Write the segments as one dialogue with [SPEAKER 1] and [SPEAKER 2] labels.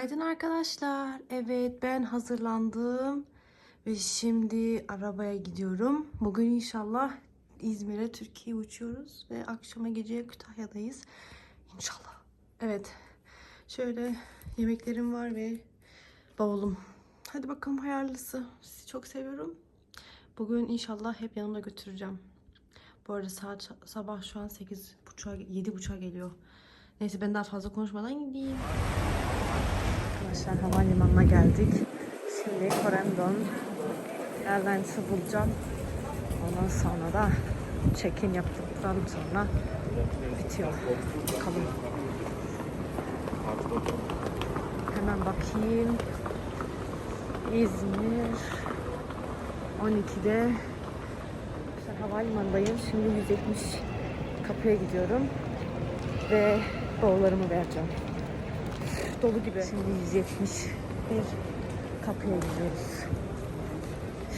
[SPEAKER 1] Günaydın arkadaşlar. Evet ben hazırlandım ve şimdi arabaya gidiyorum. Bugün inşallah İzmir'e Türkiye uçuyoruz ve akşama geceye Kütahya'dayız. İnşallah. Evet şöyle yemeklerim var ve bavulum. Hadi bakalım hayırlısı. Sizi çok seviyorum. Bugün inşallah hep yanımda götüreceğim. Bu arada saat sabah şu an 8.30'a 7.30'a geliyor. Neyse ben daha fazla konuşmadan gideyim. Arkadaşlar havalimanına geldik. Şimdi Corendon Airlines'ı bulacağım. Ondan sonra da check-in yaptıktan sonra bitiyor. Bakalım. Hemen bakayım. İzmir 12'de işte havalimanındayım. Şimdi 170 kapıya gidiyorum ve bavullarımı vereceğim. Dolu gibi. Şimdi 170 bir kapıya gidiyoruz.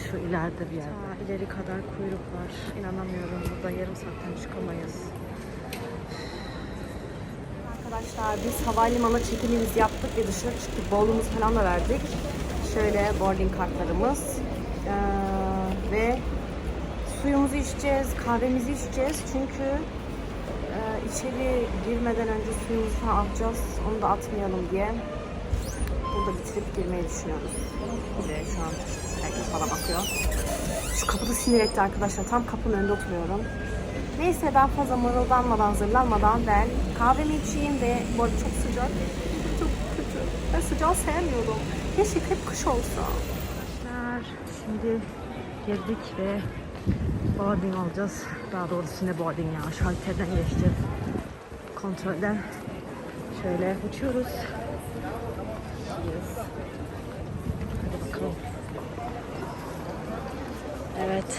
[SPEAKER 1] Şu ileride bir yerde. Ta ileri kadar kuyruk var. İnanamıyorum. Burada yarım saatten çıkamayız. Arkadaşlar biz havalimanı çekimimizi yaptık ve dışarı çıktık. Bavulumuzu falan da verdik. Şöyle boarding kartlarımız. Ee, ve suyumuzu içeceğiz, kahvemizi içeceğiz. Çünkü içeri girmeden önce suyumuzu alacağız. Onu da atmayalım diye. Burada bitirip girmeyi düşünüyoruz. De şu an herkes bana bakıyor. Şu kapıda sinir etti arkadaşlar. Tam kapının önünde oturuyorum. Neyse daha fazla mırıldanmadan, zırlanmadan ben kahvemi içeyim ve bu arada çok sıcak. Çok kötü. Ben sıcağı sevmiyorum. Keşke hep kış olsa. Şimdi girdik ve boarding alacağız. Daha doğrusu ne boarding ya. Şalterden geçeceğiz. Kontrolden. Şöyle uçuyoruz. Evet.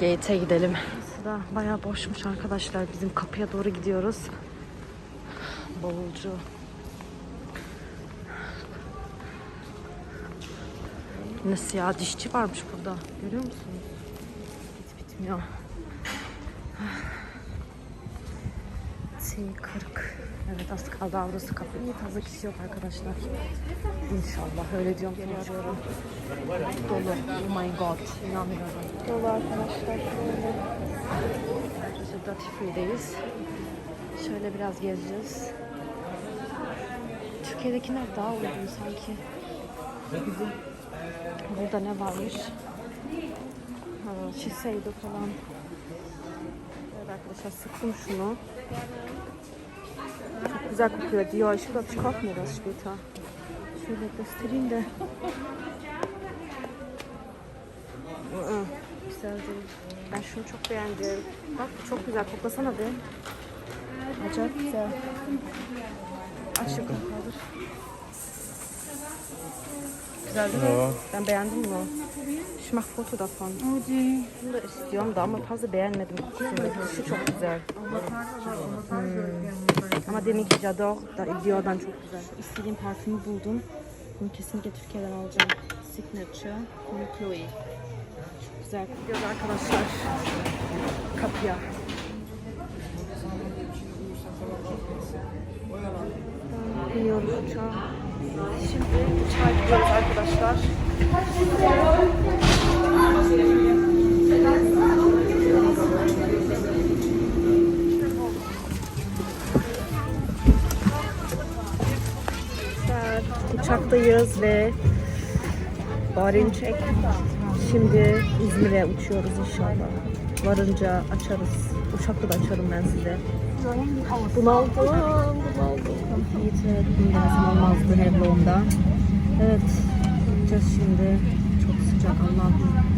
[SPEAKER 1] Gate'e gidelim. Burası da bayağı boşmuş arkadaşlar. Bizim kapıya doğru gidiyoruz. Bavulcu. Ne siyah dişçi varmış burada. Görüyor musunuz? Hiç bitmiyor. T40. Evet az kaldı avrosu kapı. İyi fazla kişi yok arkadaşlar. İnşallah öyle diyorum. Geliyorum. Dolu. Oh my god. İnanmıyorum. Dolu arkadaşlar. Burası Duty. Şöyle biraz gezeceğiz. Türkiye'dekiler daha uygun sanki. Burada ne varmış? Ha, Shiseido falan. Arkadaşlar sıktım şunu. Çok güzel kokuyor. Diyor kaufe mir das später. Şöyle göstereyim de. Güzel değil. Ben şunu çok beğendim. Bak çok güzel. Koklasana be. Acayip güzel. Aç yakın kaldır. Güzel değil mi? Ben beğendim bunu. Ich mach Foto davon. Bunu da istiyorum da ama fazla beğenmedim kokusunu. Şu çok güzel. Hmm. Ama deminki Jador da Dior'dan çok güzel. İstediğim parfümü buldum. Bunu kesinlikle Türkiye'den alacağım. Signature Cool Chloe. Çok güzel. Gidiyoruz arkadaşlar. Kapıya. Biniyoruz uçağa. Şimdi uçağa gidiyoruz arkadaşlar. Uçaktayız ve Barin çek. Şimdi İzmir'e uçuyoruz inşallah. Varınca açarız. Uçakta da açarım ben size. Bunaldım, bunaldım. Yiğit'e binmezim olmazdı Nevlon'da. Evet, gideceğiz şimdi. Çok sıcak Allah'ım.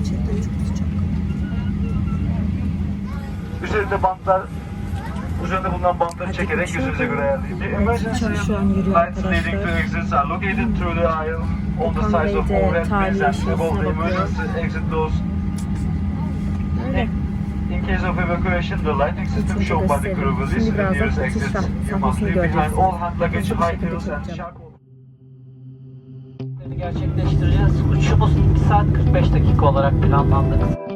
[SPEAKER 1] Gerçekten çok sıcak.
[SPEAKER 2] Üzerinde bantlar üzerinde bulunan bantları çekerek yüzünüze göre ayarlayın. The emergency lights leading to exits are located through the aisle on the sides of overhead bins
[SPEAKER 1] tarihi
[SPEAKER 2] and above the emergency exit doors. In case of evacuation, the lighting system shown by the crew will
[SPEAKER 1] Şimdi
[SPEAKER 2] list the
[SPEAKER 1] birazdan
[SPEAKER 2] nearest exits. You must leave behind all hand luggage, high heels and sharp
[SPEAKER 3] gerçekleştireceğiz. Uçuşumuz 1 saat 45 dakika olarak planlandı.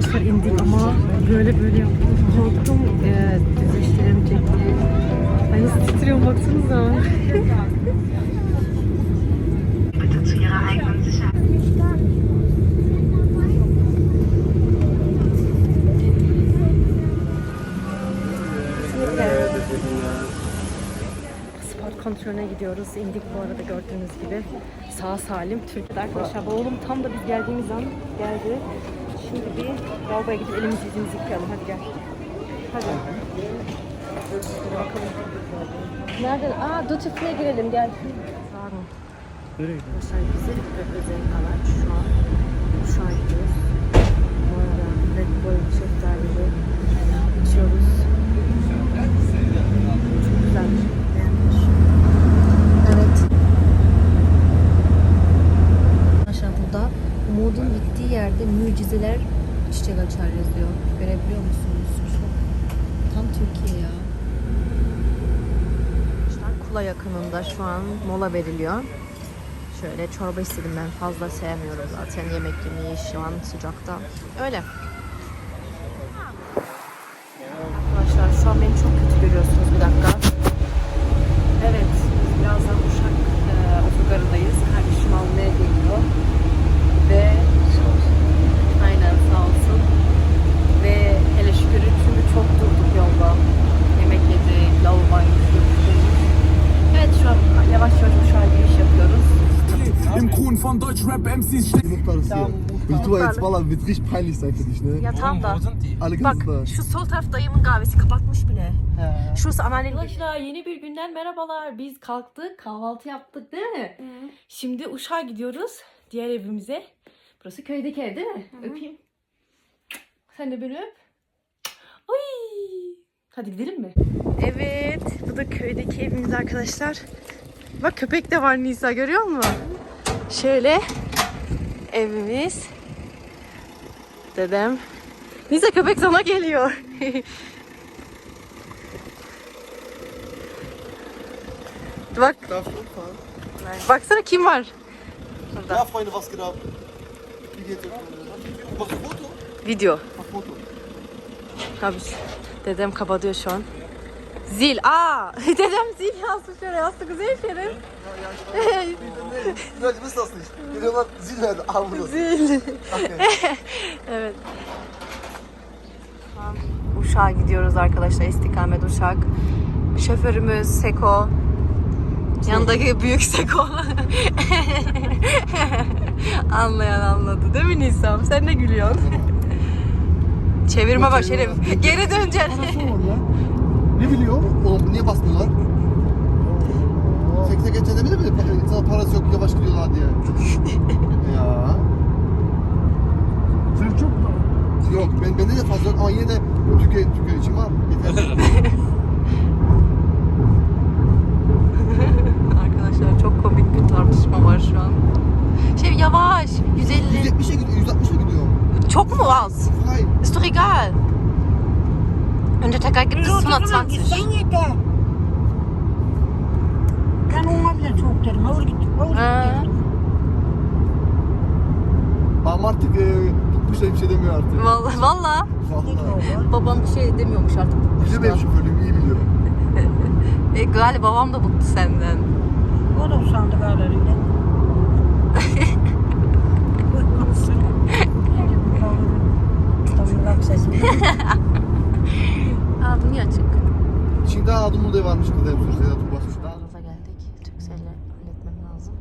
[SPEAKER 1] Arkadaşlar indik ama böyle böyle yaptım. Korktum. Ee, düzleştirelim diye. Ay nasıl titriyorum baksanıza. Spor kontrolüne gidiyoruz. İndik bu arada gördüğünüz gibi. Sağ salim. Türkiye'de arkadaşlar. Oğlum tam da biz geldiğimiz an geldi. Şimdi bir lavaboya gidip elimizi yüzümüzü yıkayalım. Hadi gel. Hadi. Bakalım. Nereden? Aa Dutif'e girelim gel. Pardon. Arkadaşlar bizi özel araç şu an uçağa gidiyoruz. Bu arada Red Bull şeftalileri içiyoruz. Çok güzel. Beğenmiş. Evet. Arkadaşlar burada umudun bittiği mucizeler çiçek açar yazıyor. Görebiliyor musunuz? Çok tam Türkiye ya. Kula yakınında şu an mola veriliyor. Şöyle çorba istedim ben fazla sevmiyorum zaten yemek yemeyi şu an sıcakta. Öyle. Arkadaşlar şu an beni çok kötü görüyorsunuz bir dakika. Evet, biz birazdan Uşak e, otogarındayız. Kardeşim almaya geliyor. Ve aynen sağ olsun. Ve hele şükür çünkü çok durduk yolda. Yemek yedik, lavaboya gittik. Evet şu an yavaş yavaş Uşak'a giriş yapıyoruz.
[SPEAKER 4] Im Kuhn von Deutschrap MCs steht.
[SPEAKER 5] Muhtarız ya. Will du jetzt valla wird richtig peinlich sein für dich ne?
[SPEAKER 1] Ya tam da.
[SPEAKER 5] Alle
[SPEAKER 1] Bak
[SPEAKER 5] da.
[SPEAKER 1] şu sol taraf dayımın kahvesi kapatmış bile. Şurası anneannemin. Arkadaşlar yeni bir günden merhabalar. Biz kalktık kahvaltı yaptık değil mi? Şimdi Uşak'a gidiyoruz. Diğer evimize. Burası köydeki ev değil mi? Öpeyim. Sen de beni öp. Ay. Hadi gidelim mi? Evet. Bu da köydeki evimiz arkadaşlar. Bak köpek de var Nisa görüyor musun? Şöyle evimiz. Dedem. Nisa köpek sana geliyor. Bak
[SPEAKER 5] Darf ich umfahren?
[SPEAKER 1] baksana kim var?
[SPEAKER 5] Ja, Freunde, was geht ab? Wie geht's euch? Machst du Foto?
[SPEAKER 1] Video.
[SPEAKER 5] Mach Foto.
[SPEAKER 1] Abi dedem kapatıyor şu an. Zil. Aa, dedem zil yazmış şöyle yazdı güzel Şerif.
[SPEAKER 5] Das nicht. Die Jemand sieht halt ah, wo das
[SPEAKER 1] Zil. Evet. Uşak'a gidiyoruz arkadaşlar. İstikamet Uşak. Şoförümüz Seko. Yanındaki büyük Seko. Anlayan anladı değil mi Nisam? Sen ne gülüyorsun? Çevirme bak Şerif. Geri döneceksin.
[SPEAKER 5] Ne biliyor? Oğlum niye basmıyorlar? Sekse geçen demedi mi? Sana parası yok yavaş gidiyorlar diye. ya. Sen çok mu? Yok ben, bende de fazla yok ama yine de Türkiye, Türkiye için var. Yeter.
[SPEAKER 1] Arkadaşlar çok komik bir tartışma var şu an. Şey yavaş. 150.
[SPEAKER 5] 170'e gidiyor, 160'a gidiyor.
[SPEAKER 1] Çok mu az?
[SPEAKER 5] Hayır.
[SPEAKER 1] Ist doch egal. Und der Tag gibt es 120.
[SPEAKER 6] Sen yeter. Ben ona bile çok derim. Ağır git. Ağır git.
[SPEAKER 5] Babam artık e, tutmuşlar bir şey demiyor artık.
[SPEAKER 1] Vallahi, vallahi.
[SPEAKER 5] Vallahi.
[SPEAKER 1] Babam bir şey demiyormuş artık.
[SPEAKER 5] Biliyor benim şoförlüğümü iyi biliyor.
[SPEAKER 1] E, galiba babam da bıktı senden.
[SPEAKER 6] O da usandı galerinde. Tamam sesini.
[SPEAKER 1] Aa bu niye açık?
[SPEAKER 5] Şimdi daha adım burada varmış kızda hep sürse ya tutmaz.
[SPEAKER 1] Gaza geldik. Türkcell'le halletmem lazım.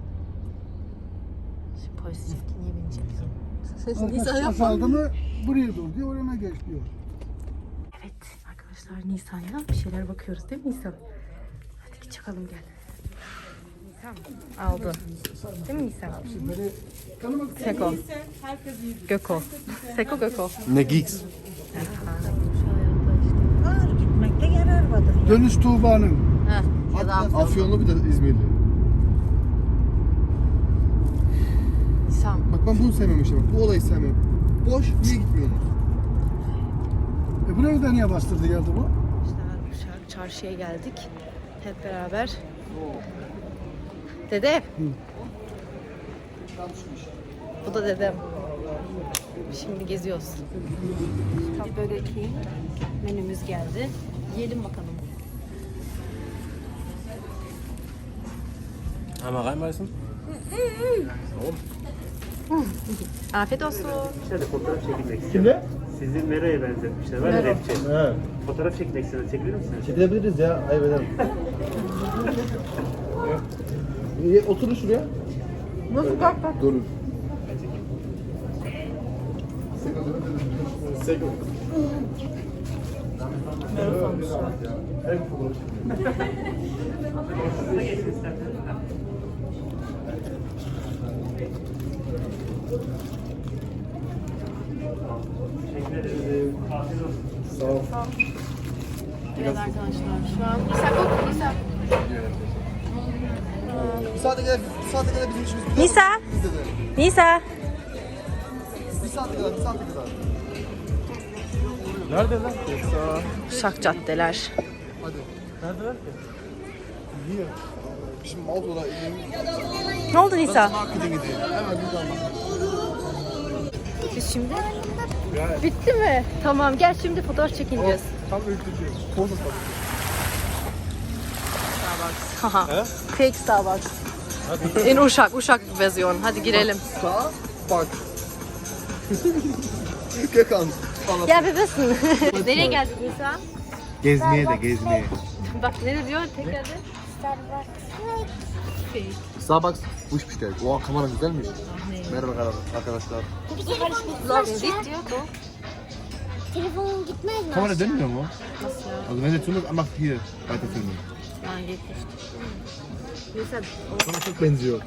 [SPEAKER 1] Şimdi polis diyecek ki niye beni çekiyorsun? Nisa yapma.
[SPEAKER 7] Azaldı mı buraya dur diyor, oraya geç diyor.
[SPEAKER 1] Evet arkadaşlar Nisan'ya bir şeyler bakıyoruz değil mi Nisan? Hadi git çıkalım gel. Nisan aldı. Değil mi Nisan? Seko. Göko. Seko Göko.
[SPEAKER 5] Ne geeks?
[SPEAKER 6] Ağır gitmekte yarar vardır.
[SPEAKER 7] Dönüş Tuğba'nın.
[SPEAKER 1] Heh, ya da Afyon.
[SPEAKER 5] Afyonlu bir de İzmirli.
[SPEAKER 1] Nisan.
[SPEAKER 5] Bak ben bunu sevmemişim. Bak, bu olayı sevmem. Bu boş. Niye gitmiyorsunuz?
[SPEAKER 7] E burayı da niye bastırdı geldi bu?
[SPEAKER 1] İşte Uşak çarşıya geldik. Hep beraber. Dede. Bu da dedem. Şimdi geziyoruz. Burger King menümüz geldi. Yiyelim bakalım.
[SPEAKER 8] Einmal reinbeißen.
[SPEAKER 1] Afiyet olsun.
[SPEAKER 9] Şöyle fotoğraf çekilmek istiyorum. Sizi nereye benzetmişler? Ben de rapçi. Fotoğraf çekmek istiyorum. Çekilir misiniz?
[SPEAKER 5] Çekilebiliriz ya. Ayıp ederim. İyi, Oturun şuraya.
[SPEAKER 1] Nasıl bak bak.
[SPEAKER 5] Durun.
[SPEAKER 9] Teşekkür. Afiyet olsun.
[SPEAKER 1] Evet arkadaşlar şu an Nisa kok Nisa.
[SPEAKER 5] Bir saate kadar, bir saate kadar bizim işimiz biter.
[SPEAKER 1] Nisa. Nisa.
[SPEAKER 5] Bir saate kadar, bir saate kadar.
[SPEAKER 8] Nerede lan?
[SPEAKER 1] Uşak caddeler.
[SPEAKER 5] Hadi.
[SPEAKER 8] Nerede ki?
[SPEAKER 5] Niye? Şimdi.
[SPEAKER 1] Ne oldu Nisa?
[SPEAKER 5] Markete gidiyor. Hemen bir daha
[SPEAKER 1] Biz şimdi bitti mi? Tamam gel şimdi fotoğraf çekineceğiz.
[SPEAKER 5] Tam ülkücü. Poz atalım.
[SPEAKER 1] Haha. Fake Starbucks. In Uşak, Uşak versiyon. Hadi girelim.
[SPEAKER 5] Bak. Gökhan.
[SPEAKER 1] Gel bebesin. Nereye geldik Nisa?
[SPEAKER 5] Gezmeye de gezmeye.
[SPEAKER 1] Bak ne diyor tekrar de.
[SPEAKER 5] Starbucks hoş bir şey. Oha kamera güzelmiş. Merhaba arkadaşlar.
[SPEAKER 1] Diyor bu.
[SPEAKER 10] Telefonun gitmez mi?
[SPEAKER 5] Kamera dönmüyor mu?
[SPEAKER 1] Nasıl ya?
[SPEAKER 5] Also wenn tun musst, mach hier weiter filmen.
[SPEAKER 1] Ha gitti işte. Nisa
[SPEAKER 5] Bana çok benziyor.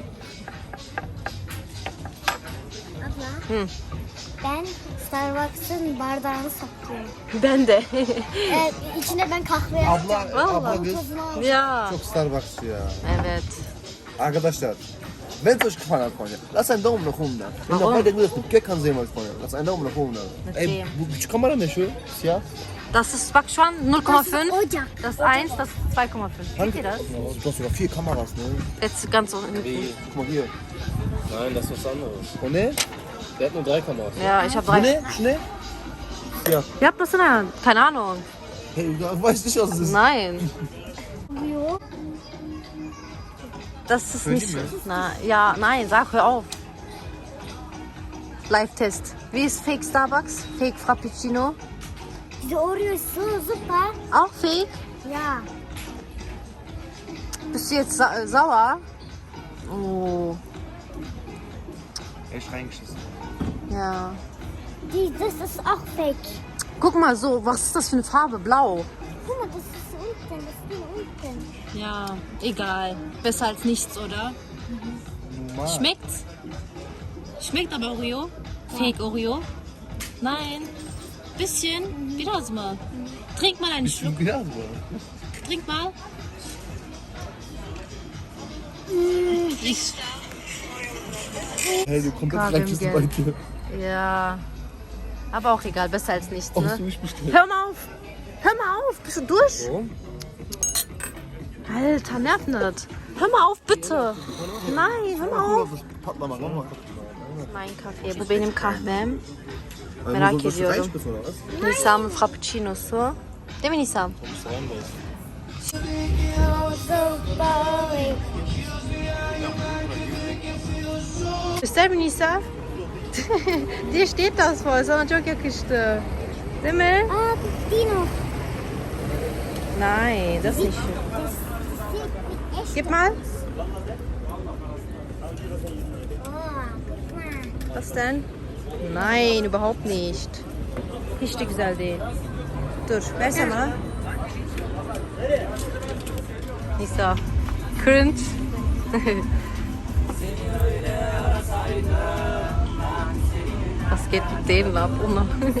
[SPEAKER 10] Abla.
[SPEAKER 1] Hı.
[SPEAKER 10] Ben Starbucks'ın bardağını saklıyorum.
[SPEAKER 1] ben de.
[SPEAKER 10] ee, içine ben kahve yaptım.
[SPEAKER 5] Abla,
[SPEAKER 1] Vallahi.
[SPEAKER 5] abla kız
[SPEAKER 10] Tadını al.
[SPEAKER 1] ya.
[SPEAKER 5] çok Starbucks ya.
[SPEAKER 1] Evet.
[SPEAKER 5] Arkadaşlar, wenn es euch gefallen hat, Freunde, lasst einen Daumen nach oben da. Wenn ihr beide gut habt, Gökhan sehen wollt, Freunde, lasst einen Daumen nach oben da. Ey, küçük kamera ne şu? Siyah.
[SPEAKER 1] Das ist bak şu an 0,5.
[SPEAKER 10] Ocak.
[SPEAKER 1] Das ist 1, das ist 2,5. Seht ihr das?
[SPEAKER 5] Du hast sogar vier Kameras, ne?
[SPEAKER 1] Jetzt ganz unten.
[SPEAKER 5] Guck mal hier.
[SPEAKER 8] Nein, das ist was anderes.
[SPEAKER 5] O ne?
[SPEAKER 8] Der hat nur drei Kameras.
[SPEAKER 1] Ja, ich habe
[SPEAKER 5] Bu
[SPEAKER 1] drei.
[SPEAKER 5] ne? Şu ne? Siyah.
[SPEAKER 1] Wie habt ihr das denn? Keine Ahnung.
[SPEAKER 5] Hey, du weißt nicht, was es ist.
[SPEAKER 1] Nein. Das ist
[SPEAKER 5] Söyleyeyim
[SPEAKER 1] nicht. Na, ja, nein, sag, hör auf. Live-Test. Wie ist Fake Starbucks? Fake Frappuccino?
[SPEAKER 10] Diese Oreo ist so super.
[SPEAKER 1] Auch fake?
[SPEAKER 10] Ja.
[SPEAKER 1] Bist du jetzt sa sauer? Oh,
[SPEAKER 5] Echt reingeschissen.
[SPEAKER 1] ja.
[SPEAKER 10] Die, das ist auch fake.
[SPEAKER 1] Guck mal so, was ist das für eine Farbe? Blau.
[SPEAKER 10] Guck mal, das ist unten. Das ist unten.
[SPEAKER 1] Ja, egal. Besser als nichts, oder? Schmeckt's? Schmeckt aber Oreo? Fake Oreo? Nein. Bisschen? Biraz mı? Trink mal einen Schluck.
[SPEAKER 5] Bu.
[SPEAKER 1] Trink mal. Ich,
[SPEAKER 5] Hey, du komplett
[SPEAKER 1] Kahvem
[SPEAKER 5] reingeschissen bei dir.
[SPEAKER 1] ja. Aber auch egal, besser als nichts,
[SPEAKER 5] Oh,
[SPEAKER 1] ne?
[SPEAKER 5] bestellt.
[SPEAKER 1] Hör mal auf! Hör mal auf! Bist du durch?
[SPEAKER 5] Warum?
[SPEAKER 1] Alter, nerv nicht. Hör mal auf, bitte! Nein, hör mal auf!
[SPEAKER 5] Patlama, valla.
[SPEAKER 1] Mein Kaffee. Bu benim kahvem. Merak ediyorum. Nisam'ın frappuccinosu. Değil mi Nisam? Göster mi Nisa? Dir steht das voll. Sana çok yakıştı. Değil mi?
[SPEAKER 10] Ah, Dino.
[SPEAKER 1] Nein, das nicht Gib mal. Was denn? Nein, überhaupt nicht. De güzel değil. Dur, versene. Nisa. Cringe. Was geht mit denen ab?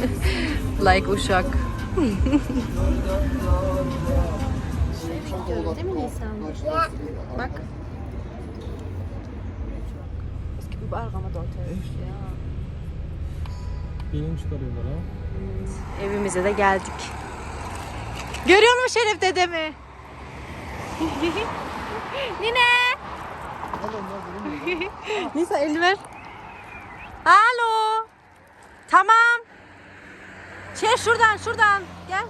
[SPEAKER 1] Like Uşak. Değil mi Nisan? Bak. Es gibt überall Ramadan. Ja.
[SPEAKER 8] Yeni çıkarıyorlar ha.
[SPEAKER 1] Evimize de geldik. Görüyor musun Şeref dedemi? Nine. Nisa elini ver. Alo. Tamam. Şey şuradan şuradan gel.